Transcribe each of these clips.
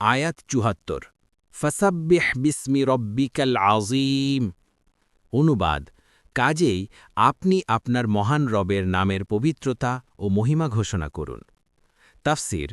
আয়াত চুহাত্তর। ফসাব্বিহ বিসমি রব্বিকাল আজিম অনুবাদ, কাজেই আপনি আপনার মহান রবের নামের পবিত্রতা ও মহিমা ঘোষণা করুন। তাফসির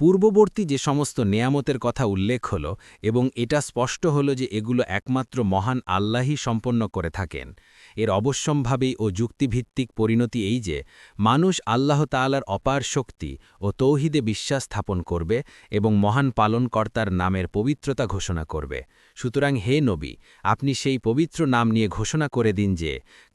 পূর্ববর্তী যে সমস্ত নেয়ামতের কথা উল্লেখ হল এবং এটা স্পষ্ট হল যে এগুলো একমাত্র মহান আল্লাহই সম্পন্ন করে থাকেন। এর অবশ্যম্ভাবেই ও যুক্তিভিত্তিক পরিণতি এই যে, মানুষ আল্লাহ তাআলার অপার শক্তি ও তৌহিদে বিশ্বাস স্থাপন করবে এবং মহান পালনকর্তার নামের পবিত্রতা ঘোষণা করবে। সুতরাং হে নবী, আপনি সেই পবিত্র নাম নিয়ে ঘোষণা করে দিন যে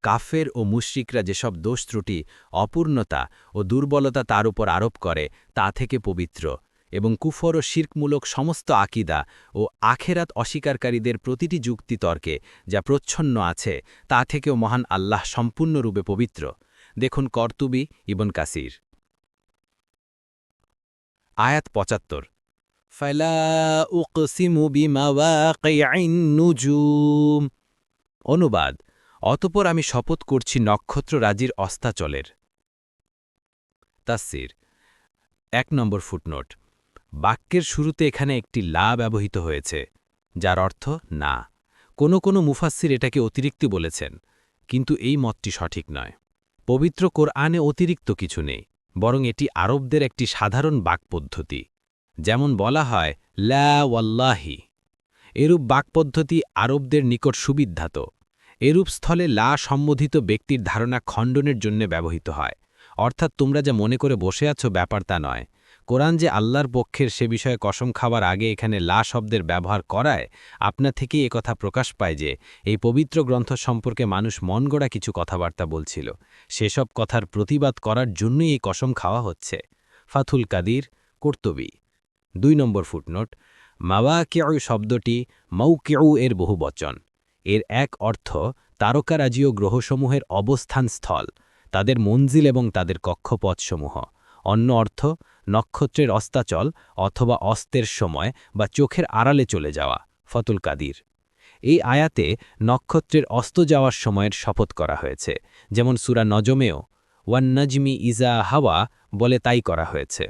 কাফের ও মুশ্রিকরা যেসব দোষ ত্রুটি, অপূর্ণতা ও দুর্বলতা তার উপর আরোপ করে, তা থেকে পবিত্র এবং কুফর ও শির্কমূলক সমস্ত আকিদা ও আখেরাত অস্বীকারীদের প্রতিটি যুক্তি তর্কে যা প্রচ্ছন্ন আছে, তা থেকেও মহান আল্লাহ সম্পূর্ণরূপে পবিত্র। দেখুন কর্তুবি ইবন কাসির। আয়াত পঁচাত্তর। ফালা উকসিমু নুজুম। অনুবাদ অতপর আমি শপথ করছি নক্ষত্র রাজির অস্তাচলের। তাসির এক নম্বর ফুটনোট। বাক্যের শুরুতে এখানে একটি লা ব্যবহৃত হয়েছে, যার অর্থ না। কোনো কোনো মুফাসির এটাকে অতিরিক্ত বলেছেন, কিন্তু এই মতটি সঠিক নয়। পবিত্র কোরআনে অতিরিক্ত কিছু নেই, বরং এটি আরবদের একটি সাধারণ বাকপদ্ধতি। যেমন বলা হয়, লা ওয়াল্লাহি। এরূপ বাকপদ্ধতি আরবদের নিকট সুবিধ্যাত এরূপ স্থলে লা সম্বোধিত ব্যক্তির ধারণা খণ্ডনের জন্য ব্যবহৃত হয়। অর্থাৎ তোমরা যা মনে করে বসে আছো ব্যাপার তা নয়। কোরআন যে আল্লাহর পক্ষের সে বিষয়ে কসম খাওয়ার আগে এখানে লা শব্দের ব্যবহার করায়, আপনা থেকেই কথা প্রকাশ পায় যে, এই পবিত্র গ্রন্থ সম্পর্কে মানুষ মন গড়া কিছু কথাবার্তা বলছিল। সেসব কথার প্রতিবাদ করার জন্যই এই কসম খাওয়া হচ্ছে। ফাথুল কাদির, কর্তবী। দুই নম্বর ফুটনোট মাওয়া কেউ শব্দটি মৌকেউ এর বহু বচন এর এক অর্থ তারকারাজীয় গ্রহসমূহের অবস্থান স্থল, তাদের মঞ্জিল এবং তাদের কক্ষপথসমূহ। অন্য অর্থ নক্ষত্রের অস্তাচল অথবা অস্তের সময় বা চোখের আড়ালে চলে যাওয়া, ফতুল কাদির। এই আয়াতে নক্ষত্রের অস্ত যাওয়ার সময়ের শপথ করা হয়েছে, যেমন সুরা নজমেও ওয়ান নজমি ইজা হাওয়া বলে তাই করা হয়েছে।